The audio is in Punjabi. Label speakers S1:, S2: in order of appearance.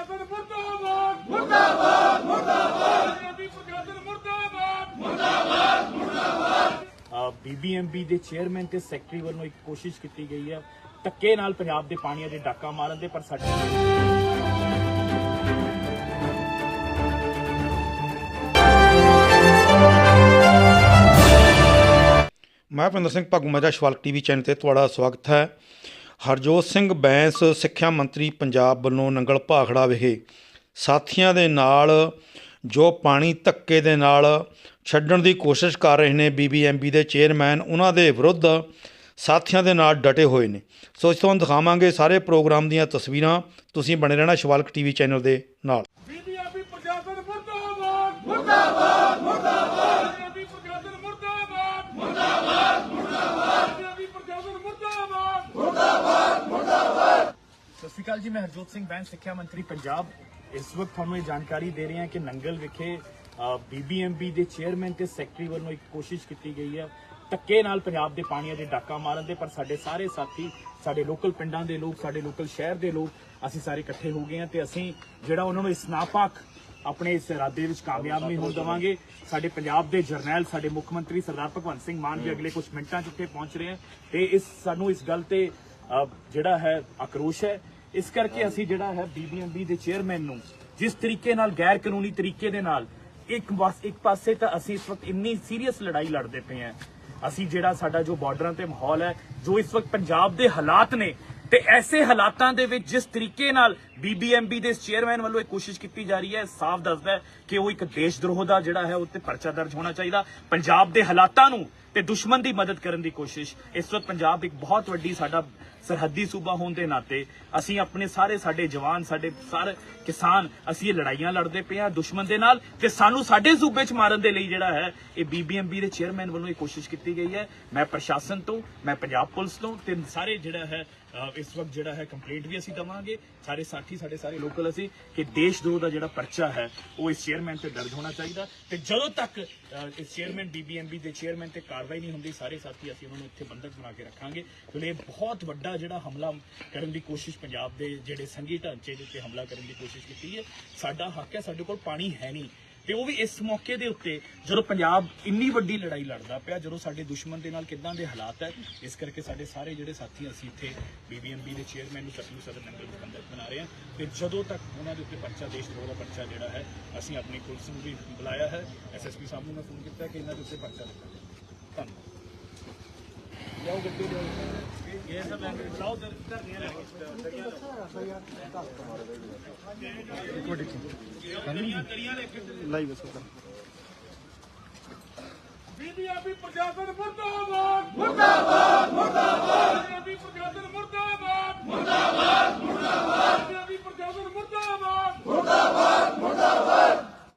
S1: ਪ੍ਰਸ਼ਾਸਨ ਮੁਰਦਾਬਾਦ ਮੁਰਦਾਬਾਦ ਮੁਰਦਾਬਾਦ। ਪੰਜਾਬੀ ਪ੍ਰਸ਼ਾਸਨ ਮੁਰਦਾਬਾਦ ਮੁਰਦਾਬਾਦ ਮੁਰਦਾਬਾਦ ਬੀਬੀਐਮਬੀ ਦੇ ਚੇਅਰਮੈਨ ਤੇ ਸੈਕਟਰੀ ਵੱਲੋਂ ਇੱਕ ਕੋਸ਼ਿਸ਼ ਕੀਤੀ ਗਈ ਹੈ ਧੱਕੇ ਨਾਲ ਪੰਜਾਬ ਦੇ ਪਾਣੀਆਂ ਦੇ ਡਾਕਾ ਮਾਰਨ ਦੇ ਪਰ ਸਾਡੇ
S2: ਮੈਂ ਭਿੰਦਰ ਸਿੰਘ ਭਗੂਮਾਜਾ ਸ਼ਵਾਲਕ ਟੀਵੀ ਚੈਨਲ ਤੇ ਤੁਹਾਡਾ ਸਵਾਗਤ ਹੈ। ਹਰਜੋਤ ਸਿੰਘ ਬੈਂਸ, ਸਿੱਖਿਆ ਮੰਤਰੀ ਪੰਜਾਬ ਵੱਲੋਂ ਨੰਗਲ ਭਾਖੜਾ ਵਿਖੇ ਸਾਥੀਆਂ ਦੇ ਨਾਲ ਜੋ ਪਾਣੀ ਧੱਕੇ ਦੇ ਨਾਲ ਛੱਡਣ ਦੀ ਕੋਸ਼ਿਸ਼ ਕਰ ਰਹੇ ਨੇ ਬੀਬੀਐਮਬੀ ਦੇ ਚੇਅਰਮੈਨ, ਉਹਨਾਂ ਦੇ ਵਿਰੁੱਧ ਸਾਥੀਆਂ ਦੇ ਨਾਲ ਡਟੇ ਹੋਏ ਨੇ। ਸੋ ਇਸ ਤੋਂ ਦਿਖਾਵਾਂਗੇ ਸਾਰੇ ਪ੍ਰੋਗਰਾਮ ਦੀਆਂ ਤਸਵੀਰਾਂ। ਤੁਸੀਂ ਬਣੇ ਰਹਿਣਾ ਸ਼ਵਾਲਕ ਟੀਵੀ ਚੈਨਲ ਦੇ ਨਾਲ।
S1: ਬੀਬੀਐਮਬੀ ਪ੍ਰਸ਼ਾਸਨ ਮੁਰਦਾਬਾਦ ਮੁਰਦਾਬਾਦ ਪੰਜਾਬੀ ਪ੍ਰਸ਼ਾਸਨ ਮੁਰਦਾਬਾਦ ਮੁਰਦਾਬਾਦ ਮੁਰਦਾਬਾਦ ਪੰਜਾਬੀ ਪ੍ਰਸ਼ਾਸਨ ਮੁਰਦਾਬਾਦ ਸਤਿ ਸ਼੍ਰੀ ਅਕਾਲ ਜੀ, ਮੈਂ ਹਰਜੋਤ ਸਿੰਘ ਬੈਂਸ ਸਿੱਖਿਆ ਮੰਤਰੀ ਪੰਜਾਬ। ਇਸ ਵਕਤ ਤੁਹਾਨੂੰ ਇਹ ਜਾਣਕਾਰੀ ਦੇ ਰਹੇ ਹਾਂ ਕਿ ਨੰਗਲ ਵਿਖੇ ਬੀਬੀਐਮਬੀ ਦੇ ਚੇਅਰਮੈਨ ਤੇ ਸੈਕਟਰੀ ਵੱਲੋਂ ਇੱਕ ਕੋਸ਼ਿਸ਼ ਕੀਤੀ ਗਈ ਹੈ ਧੱਕੇ ਨਾਲ ਪੰਜਾਬ ਦੇ ਪਾਣੀਆਂ ਦੇ ਡਾਕਾ ਮਾਰਨ ਦੇ, ਪਰ ਸਾਡੇ ਸਾਰੇ ਸਾਥੀ, ਸਾਡੇ ਲੋਕਲ ਪਿੰਡਾਂ ਦੇ ਲੋਕ, ਸਾਡੇ ਲੋਕਲ ਸ਼ਹਿਰ ਦੇ ਲੋਕ, ਅਸੀਂ ਸਾਰੇ ਇਕੱਠੇ ਹੋ ਗਏ ਹਾਂ ਤੇ ਅਸੀਂ ਜਿਹੜਾ ਉਹਨਾਂ ਨੂੰ ਇਸ ਨਾਪਾਕ ਆਪਣੇ ਇਸ ਇਰਾਦੇ ਵਿੱਚ ਕਾਮਯਾਬ ਨਹੀਂ ਹੋਣ ਦਵਾਂਗੇ। ਸਾਡੇ ਪੰਜਾਬ ਦੇ ਜਰਨੈਲ, ਸਾਡੇ ਮੁੱਖ ਮੰਤਰੀ ਸਰਦਾਰ ਭਗਵੰਤ ਸਿੰਘ ਮਾਨ ਵੀ ਅਗਲੇ ਕੁਝ ਮਿੰਟਾਂ 'ਚ ਉੱਥੇ ਪਹੁੰਚ ਰਹੇ ਹਨ ਤੇ ਇਸ, ਸਾਨੂੰ ਇਸ ਗੱਲ ਤੇ ਜਿਹੜਾ ਹੈ ਆਕਰੋਸ਼ ਹੈ ਇਸ ਕਰਕੇ ਅਸੀਂ ਜਿਹੜਾ ਹੈ ਬੀਬੀਐਮਬੀ ਦੇ ਚੇਅਰਮੈਨ ਨੂੰ ਜਿਸ ਤਰੀਕੇ ਨਾਲ ਗੈਰ ਕਾਨੂੰਨੀ ਤਰੀਕੇ ਦੇ ਨਾਲ ਇੱਕ ਇੱਕ ਪਾਸੇ ਤਾਂ ਅਸੀਂ ਇਸ ਵਕਤ ਇੰਨੀ ਸੀਰੀਅਸ ਲੜਾਈ ਲੜਦੇ ਪਏ ਹਾਂ। ਅਸੀਂ ਜਿਹੜਾ ਸਾਡਾ ਜੋ ਬਾਰਡਰਾਂ ਤੇ ਮਾਹੌਲ ਹੈ, ਜੋ ਇਸ ਵਕਤ ਪੰਜਾਬ ਦੇ ਹਾਲਾਤ ਨੇ ਤੇ ਐਸੇ ਹਾਲਾਤਾਂ ਦੇ ਵਿੱਚ ਜਿਸ ਤਰੀਕੇ ਨਾਲ ਬੀਬੀਐਮਬੀ ਦੇ ਚੇਅਰਮੈਨ ਵੱਲੋਂ ਇਹ ਕੋਸ਼ਿਸ਼ ਕੀਤੀ ਜਾ ਰਹੀ ਹੈ ਸਾਫ਼ ਦੱਸਦਾ ਹੈ ਕਿ ਉਹ ਇੱਕ ਦੇਸ਼ ਦਰੋਹ ਦਾ ਜਿਹੜਾ ਹੈ, ਉੱਤੇ ਪਰਚਾ ਦਰਜ ਹੋਣਾ ਚਾਹੀਦਾ। ਪੰਜਾਬ ਦੇ ਹਾਲਾਤਾਂ ਨੂੰ ਤੇ ਦੁਸ਼ਮਣ ਦੀ ਮਦਦ ਕਰਨ ਦੀ ਕੋਸ਼ਿਸ਼। ਇਸ ਵਕਤ ਪੰਜਾਬ ਇੱਕ ਬਹੁਤ ਵੱਡੀ ਸਾਡਾ ਸਰਹੱਦੀ ਸੂਬਾ ਹੋਣ ਦੇ ਨਾਤੇ ਅਸੀਂ ਆਪਣੇ ਸਾਰੇ ਸਾਡੇ ਜਵਾਨ, ਸਾਡੇ ਸਾਰੇ ਕਿਸਾਨ, ਅਸੀਂ ਇਹ ਲੜਾਈਆਂ ਲੜਦੇ ਪਏ ਹਾਂ ਦੁਸ਼ਮਣ ਦੇ ਨਾਲ ਤੇ ਸਾਨੂੰ ਸਾਡੇ ਸੂਬੇ 'ਚ ਮਾਰਨ ਦੇ ਲਈ ਜਿਹੜਾ ਹੈ, ਇਹ ਬੀਬੀਐਮਬੀ ਦੇ ਚੇਅਰਮੈਨ ਵੱਲੋਂ ਇਹ ਕੋਸ਼ਿਸ਼ ਕੀਤੀ ਗਈ ਹੈ। ਮੈਂ ਪ੍ਰਸ਼ਾਸਨ ਤੋਂ, ਮੈਂ ਪੰਜਾਬ ਪੁਲਿਸ ਤੋਂ ਤੇ ਸਾਰੇ ਜਿਹੜਾ ਹੈ ਇਸ ਵਕਤ ਜਿਹੜਾ ਹੈ ਕੰਪਲੇਂਟ ਵੀ ਅਸੀਂ ਦਵਾਂਗੇ। ਸਾਰੇ ਸਾਥੀ, ਸਾਡੇ ਸਾਰੇ ਲੋਕਲ ਅਸੀਂ ਕਿ ਦੇਸ਼ ਦੋ ਦਾ ਜਿਹੜਾ ਪਰਚਾ ਹੈ, ਉਹ ਇਸ ਚੇਅਰਮੈਨ ਤੇ ਦਰਜ ਹੋਣਾ ਚਾਹੀਦਾ। ਤੇ ਜਦੋਂ ਤੱਕ ਇਸ ਚੇਅਰਮੈਨ ਬੀਬੀਐਮਬੀ ਦੇ ਚੇਅਰਮੈਨ ਤੇ ਕਾਰਵਾਈ ਨਹੀਂ ਹੁੰਦੀ, ਸਾਰੇ ਸਾਥੀ ਅਸੀਂ ਉਹਨਾਂ ਨੂੰ ਇੱਥੇ ਬੰਦਕ ਬਣਾ ਕੇ ਰੱਖਾਂਗੇ। ਕਿਉਂਕਿ ਇਹ ਬਹੁਤ ਵੱਡਾ ਜਿਹੜਾ ਹਮਲਾ ਕਰਨ ਦੀ ਕੋਸ਼ਿਸ਼ ਪੰਜਾਬ ਦੇ ਜਿਹੜੇ ਸੰਘੀ ਢਾਂਚੇ ਦੇ ਉੱਤੇ ਹਮਲਾ ਕਰਨ ਦੀ ਕੋਸ਼ਿਸ਼ ਕੀਤੀ ਹੈ, ਸਾਡਾ ਹੱਕ ਹੈ, ਸਾਡੇ ਕੋਲ ਪਾਣੀ ਹੈ ਨਹੀਂ। ਤੇ ਉਹ ਵੀ ਇਸ ਮੌਕੇ ਦੇ ਉੱਤੇ ਜਦੋਂ ਪੰਜਾਬ ਇੰਨੀ ਵੱਡੀ ਲੜਾਈ ਲੜਦਾ ਪਿਆ, ਜਦੋਂ ਸਾਡੇ ਦੁਸ਼ਮਣ ਦੇ ਨਾਲ ਕਿੱਦਾਂ ਦੇ ਹਾਲਾਤ ਹੈ, ਇਸ ਕਰਕੇ ਸਾਡੇ ਸਾਰੇ ਜਿਹੜੇ ਸਾਥੀ ਅਸੀਂ ਇੱਥੇ ਬੀਬੀਐਮਬੀ ਦੇ ਚੇਅਰਮੈਨ ਨੂੰ ਸਤਲੂ ਸਦਰ ਨੰਗਲ ਨੂੰ ਬੰਦਕ ਬਣਾ ਰਹੇ ਹਾਂ। ਤੇ ਜਦੋਂ ਤੱਕ ਉਹਨਾਂ ਦੇ ਉੱਤੇ ਪਰਚਾ, ਦੇਸ਼ ਦਰੋਹ ਦਾ ਪਰਚਾ ਜਿਹੜਾ ਹੈ, ਅਸੀਂ ਆਪਣੀ ਪੁਲਿਸ ਨੂੰ ਵੀ ਬੁਲਾਇਆ ਹੈ। ਐਸਐਸਪੀ ਸਾਹਿਬ ਨੂੰ ਮੈਂ ਫੋਨ ਕੀਤਾ ਕਿ ਇਹਨਾਂ ਦੇ ਉੱਤੇ ਪਰਚਾ ਦਿੱਤਾ। ਧੰਨਵਾਦ। ਜਾਓ ਗੱਡੀ ਲਿਆਓ ਇਹ ਸਭ ਲੈਂਗੁਏਜ ਲਾਓ ਦਰ ਧਰਨੀਆਂ ਲੈ
S2: ਕੇ ਕੋਡੀ ਕਰੀਆਂ ਲੈ ਕੇ ਲਾਈਵ ਸੋਦਾ
S1: ਬੀਬੀਆਪੀ ਪ੍ਰਸ਼ਾਸਨ ਮੁਰਦਾਬਾਦ ਮੁਰਦਾਬਾਦ ਮੁਰਦਾਬਾਦ।